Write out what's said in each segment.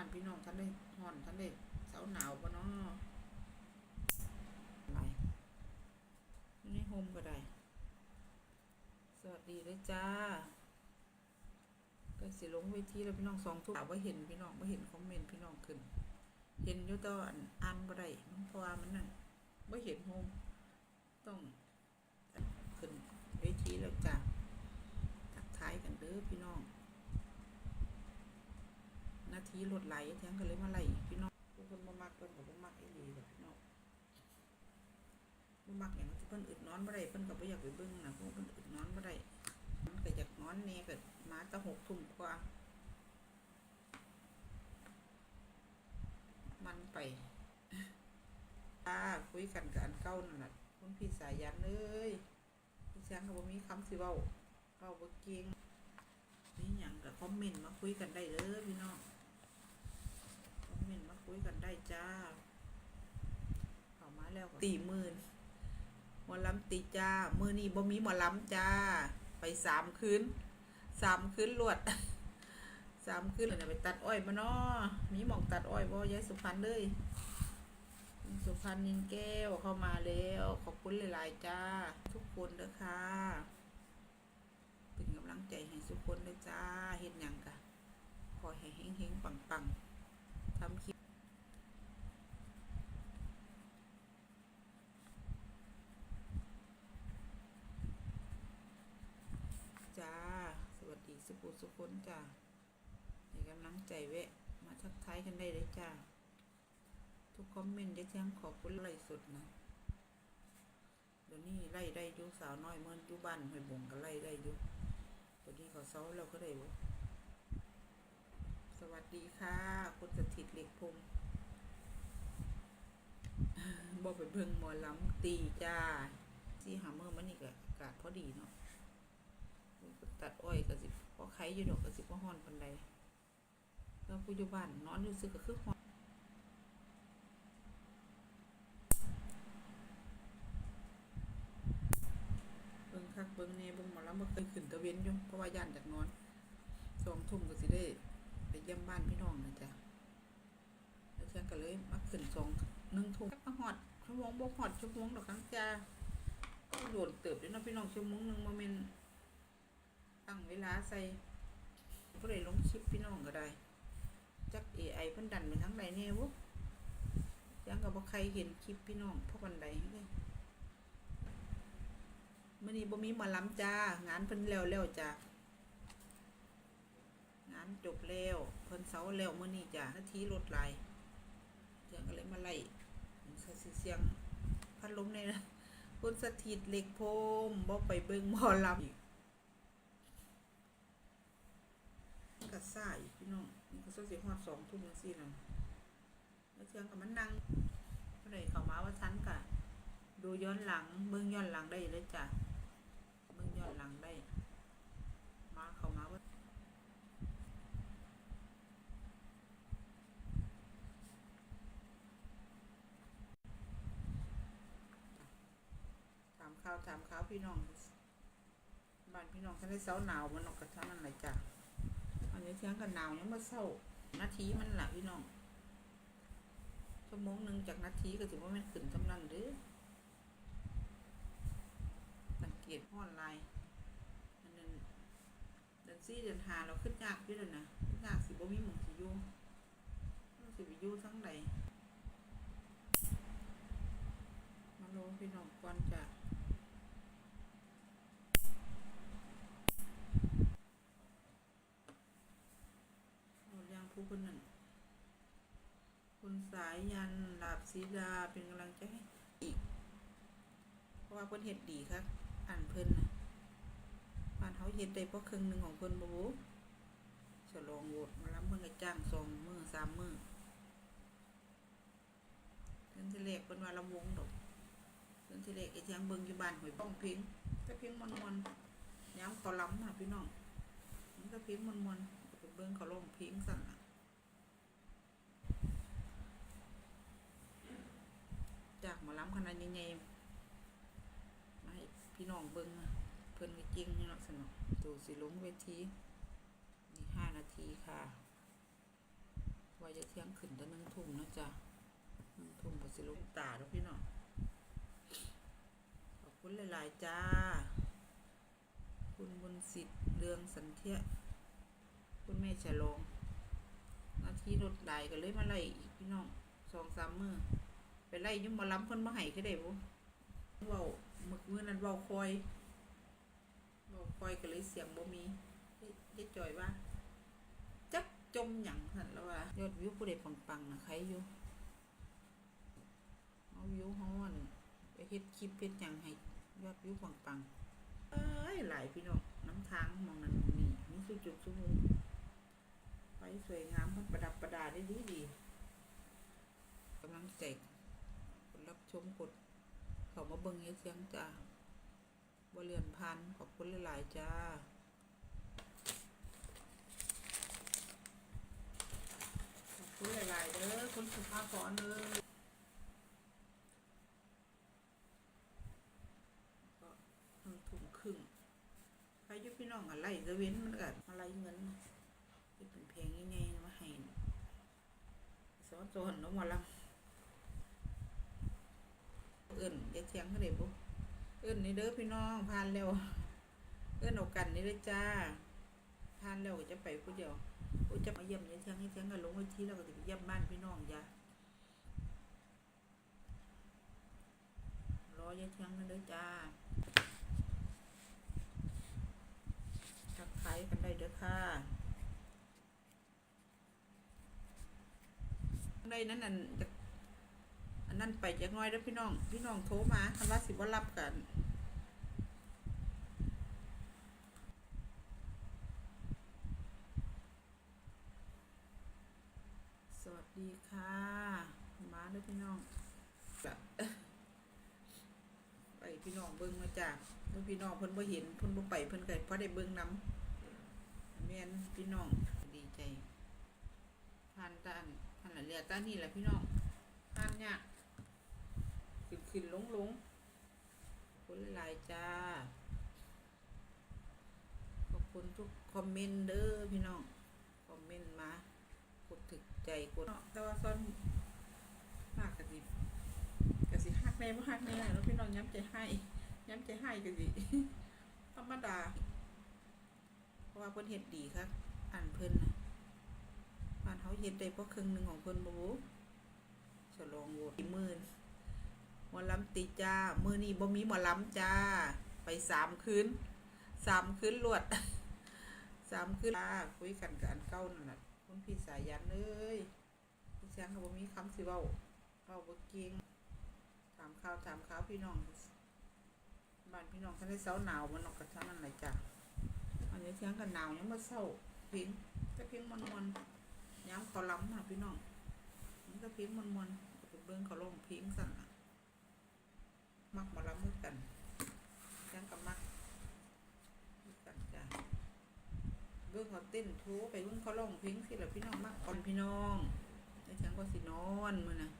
านพี่น้องท่านได้ห่อนท่านได้เสาหนาวปะเนาะไปอยู่โฮมก็ได้ สวัสดีเลยจ้าก็สิลงเวทีแล้วพี่น้องสองทุกถามว่าเห็นพี่น้องว่าเห็นคอมเมนต์พี่น้องขึ้น เห็นอยู่ตอนอ่านอ่านบ่ได้มันพราะว่ามันนั่นไม่เห็นโฮมต้องขึ้นเวทีแล้วจ้าทักทายกันเด้อพี่น้อง นาทีรถไหลแทงก็เลยมาไหลพี่น้องผู้คนบ่มักเพิ่นก็บ่มักอีหลีกับพี่น้องบ่มักหยังที่เพิ่นอึดนอนบ่ได้เพิ่นก็บ่อยากไปเบิ่งนะเพราะว่าเพิ่นอึดนอนบ่ได้มันก็อยากนอนแหน่ก็มาแตะหกทุ่มกว่า มันไปอ่าคุยกันกับอันเก่านั่นน่ะคุณพี่สายันเอ้ยพี่ช้างก็บ่มีคำสิเว้าเว้าบ่เก่งมีหยังก็คอมเมนต์มาคุยกันได้เด้อพี่น้อง คอมเมนต์มา คุยกันได้จ้าเข้ามาแล้วก็ตีหมื่นหมอลำตีจ้า มือนี้บ่มีหมอลำจ้า ไปสามคืนสามคืนรวดสามคืนเลยนะไปตัดอ้อยมาเนาะมีหมองตัดอ้อยบ่ยายสุพรรณเลยคุณสุพรรณนินแก้วเข้ามาแล้วขอบคุณหลายๆจ้า ทุกคนเด้อค่ะเป็นกำลังใจให้ทุกคนเด้อจ้าเฮ็ดหยังกะขอให้เฮงๆปังๆทำคลิปจ้า สวัสดีสุขุสุขคนจ้าให้กำลังใจแวะ มาทักทายกันได้เลยจ้า ทุกคอมเมนต์จะแจ้งขอบคุณไล่สุดนะเดี๋ยวนี้ไล่ได้ยุสาวน้อยเมื่ออยู่บ้านห้วยบงก็ไล่ได้ยุตอนนี้เขาเซาเราก็ได้บ่สวัสดีค่ะ คุณสถิตเหล็กพงบอกไปเบิ่งหมอลำตีจ้าที่หาเมื่อมันนี่ก็อากาศพอดีเนาะตัดอ้อยก็สิพ อไข่อยู่ดอกก็สิพอฮ้อนปันใดแล้วผู้อยู่บ้านนอนอยู่ซึกก็คือฮ้อนเบิ่งคักเบิ่งแน่เบิ่งหมอลำบ่เคยขึ้นตะเวนอยู่เพราะว่าย่านจากนอนสองทุ่มก็สิได้ไปเยี่ยมบ้านพี่น้องนะจ๊ะแล้วฉันก็เลยมาขึ้นสองหนึ่งถุงมาหอดชั่วโมงบ่หอดชั่วโมงดอกครั้งจ้าก็โดนเติบด้วยนะพี่น้องชั่วโมงหนึ่งโมเมนั้งเวลาใส่ก็เลยลงคลิปพี่น้องก็ได้ จัก AI เพิ่นดันไปทั้งใดแน่วุยังกับบ่ใครเห็นคลิปพี่น้องเพราะวันใดเลยมื้อนี้บ่มีมาล้ำจ้า งานเพิ่นแล้วแล้วจ้างานจบแล้วเพิ่นเสาแล้วมื้อนี้จ้านาทีรถหลายเสียงก็เลยมาไล่เสียงพัดลมในนะคุณสถิตเหล็กโพมบ่ไปเบิ่งหมอลำอีกมัน ก็ซ่าอีกพี่น้องมันก็สักสิฮอดสองทุ่มจังซี่นั่นแล้วเสียงก็มันนั่งก็เลยเข้ามาว่าฉันก็ดูย้อนหลังเบิ่งย้อนหลังได้เลยจ้ะเบิ่งย้อนหลังได้ มาเข้ามาว่าถามข่าวถามข่าวพี่น้องบ้านพี่น้องท่านได้เศร้าหนาวมันออกกระทั่งนั่นเลยจ้ะ นนี้เที่ยงกันหนาวยังมาเศร้านาทีมันหละพี่น้องชั่วโมงหนึ่งจากนาทีก็ถือว่ามันขึ้นกำลังหรือสังเกตออนลน์อันนั้นเดือนสี่เดือนหาเราขึ้นยากพี่เลยนะขึ้นยากสิบ่มีหมองสิยูสิไปอยู่ทั้งใดมาโลพี่น้องก่อนจะ เอาเรื่องผู้คนนั้น คุณสายยันหลาบศีดาเป็นกำลังใจให้อีก เพราะว่าเพิ่นเฮ็ดดีครับอ่านเพิ่นนะบ้านเฮาเฮ็ดได้เพราะครึ่งหนึ่งของเพิ่นบ่บูฉลองโหวตมารับเพิ่นก็จ้างสองมือสามมือเพิ่นสิแรกเพิ่นว่าลำวงดอกเพิ่นสิแรกไอ้เที่ยงเบิ่งอยู่บ้านห้วยป้องเพลงแต่เพลงม่วนๆยามเขาล้ำนะพี่น้องมันก็เพลงมวนๆไปเบิ่งเขาร้องเพลงสั่นล่ะ จากหมอลำขนาดใหญ่ๆมาให้พี่น้องเบิ่งเพิ่นก็จริงเนาะสนุกตูสิลงเวทีนี่ห้านาทีค่ะวว่าจะเที่ยงขึ้นแต่นึ่งทุ่มนะจ๊ะนึ่งทุ่มก็สิลุกตาแล้วพี่น้องขอบคุณหลายๆจ้า คุณบุญสิทธิ์เรืองสันเทียคุณแม่ฉลองนาทีรถไหลก็เลยมาไล่อีกพี่น้องสองสามมือ ไปไล่ยุ่หมาล้ำเพิ่นมาให้ก็ได้บุเว้ามึกมือนั้นเว้าคอยเว้าคอยก็เลยเสียงบ่มีเฮ็ดเจ่อยว่าจักจมหยังหั่นแล้วว่ายอดวิวผู้ใดปังๆนะใครอยู่เอาวิวฮาอั่นไปเฮ็ดคลิปเฮ็ดหยังให้ยอดวิวปังๆเอ้ยหลายพี่น้องน้ำทางมองนั้นมองนี่มีสุจุดสุมุมไฟสวยงามมันประดับประดาได้ดีดีกำลังใจคน รับชมกด เขามาเบิ่งเฮ็ดเสียงจ้าบ่เลื่อนพันขอบคุณหลายๆจ้าขอบคุณหลายๆเด้อคุณสุภาพรเลยก็หนึ่งถุงครึ่งใครยุพี่น้องอะไรจะเว้นมันก็อะไรเงินที่เป็นเพลงง่ายๆมาให้สอนโซนน้องมาลัง เอิ้นอย่าเทียงเขาเด็บุเอิ้นนี่เด้อพี่น้องผ่านแล้วเอิ้นเอากันนี่เลยจ้าผ่านแล้วก็จะไปผู้เดียวโอ้จะมาเยี่ยมยายเชียงยายเชียงก็ลงไว้ที่แล้วก็จะไปเยี่ยมบ้านพี่น้องจ้ะรอยายเชียงกันเด้อจ้าทักทายกันได้เด้อค่ะได้นั้นนจะ อันนั้นไปจักน้อยแล้วพี่น้อง พี่น้องโทรมาคันว่าสิบ่รับกันสวัสดีค่ะ มาด้อพี่น้องจะไปพี่น้องเบิ่งมาจากเมื่อพี่น้องเพิ่นบ่เห็นเพิ่นบ่ไปเพิ่นก็พอได้เบิ่งนํแม่นพี่น้องดีใจผ่านด้านผ่านละเรียตานนี่แหละพี่น้องผ่านยาก ขึ้นลงลงขอบคุณหลายจ้า ขอบคุณทุกคอมเมนต์เด้อพี่น้อง คอมเมนต์มา กดถึกใจกดแต่ว่าซ้อนมากกะสิกะสิฮักแน่บ่ฮักแน่แล้วพี่น้องย้ำใจให้ ย้ำใจให้กะสิธรรมดา เพราะว่าเพิ่นเฮ็ดดีครับอ่านเพิ่นน่ะบ้านเฮาเฮ็ดได้เพราะครึ่งหนึ่งของเพิ่นบ่บูฉลองโหวตหมื่น หมอลำติจ้า มือนี้บ่มีหมอลำจ้า ไปสามคืนสามคืนรวดสามคืนจ้าคุยกันกับอันเก่านั่นน่ะคุณพี่สายยันเลยพี่แซงก็บ่มีคำสิเว้าเว้าบ่เก่งถามข่าวถามข่าวพี่น้องบ้านพี่น้องท่านได้เซาหนาวมันออกกับท่านั้นแหละจ้ะอันนี้เที่ยงกันหนาวยังมาเศร้าเพียงแต่เพียงมวนย้ำเขาล้ำน่ะพี่น้องมันก็เพียงมวนๆไปเบิ่งเขาลงเพียงสั่นน่ะ มักมาล้ำมือกันเที่ยงกับมักมือกันจ้ะเบิ่งเขาเต้นโทไปเบิ่งเขาร้องเพลงสิล่ะพี่น้องมากก่อนพี่น้องไอ้ฉันก็สินอนมือน่ะ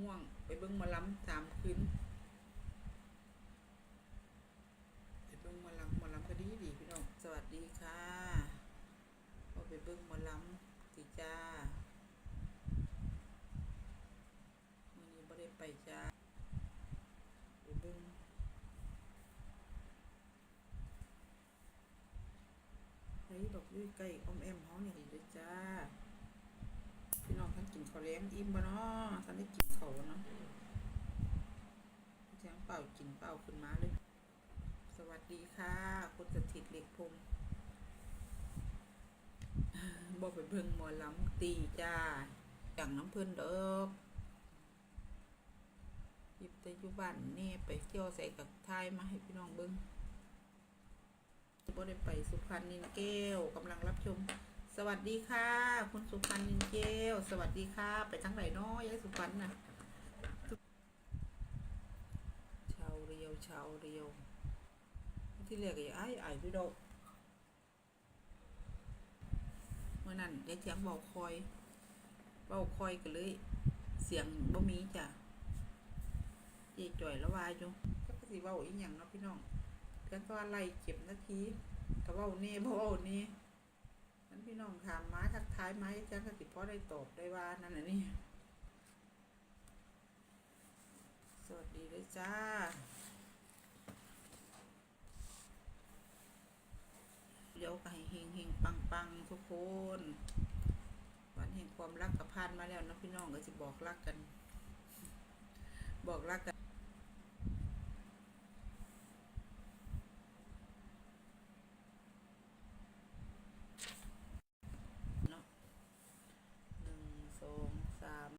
ง่วงไปเบิ่งมอลำสามคืนไปเบิ่งมอลำมอลำก็ดีดีพี่น้องสวัสดีค่ะพอไปเบิ่งมอลำสิจ้ามื้อนี้บ่ได้ไปจ้าไปเบิ่ง ใช้ ดอกด้วยไก่อมแอมเฮาเนี่ยเด้อจ้า พี่น้องท่านกินข้าวแล้งอิ่มบ่เนาะท่านได้กินข้าวเนาะเสียงเป่ากินเป่าขึ้นมาเลย สวัสดีค่ะคุณสถิตเหล็กพรมบ่ไปเบิ่งหมอลำตีจ้าอย่างน้ำเพิ่นเด้อหยิบแต่อยู่บ้านนี่ไปเที่ยวใส่กับทายมาให้พี่น้องเบิ่ง บ่ได้ไปสุพรรณนินแก้วกำลังรับชม สวัสดีค่ะ คุณสุพรรณนินแก้ว สวัสดีค่ะ ไปทางไหนน้อยายสุพรรณน่ะชาวเรียวชาวเรียว ที่เรียกไอ้ไอ้ไอ้พี่ดอกเมื่อนั้นยายเสียงเบาคอยเบาคอยกันเลย เสียงบ่มีจ้ะเจ๊จ่อยละวายจุก็สิเว้าอีหยังเนาะพี่น้อง แล้วก็ไล่เก็บนาทีก็เว้านี่บ่เนี่มันพี่น้องถามมาทักทายไมจังก็สิพอได้ตอบได้ว่านั่นน่ะนี่สวัสดีเลยจ้าเดี๋ยวก็ให้เฮงเฮงปังปังทุกคนวันแห่งความรักกับพานมาแล้วนะพี่น้องก็จะบอกรักกัน บอกรักกัน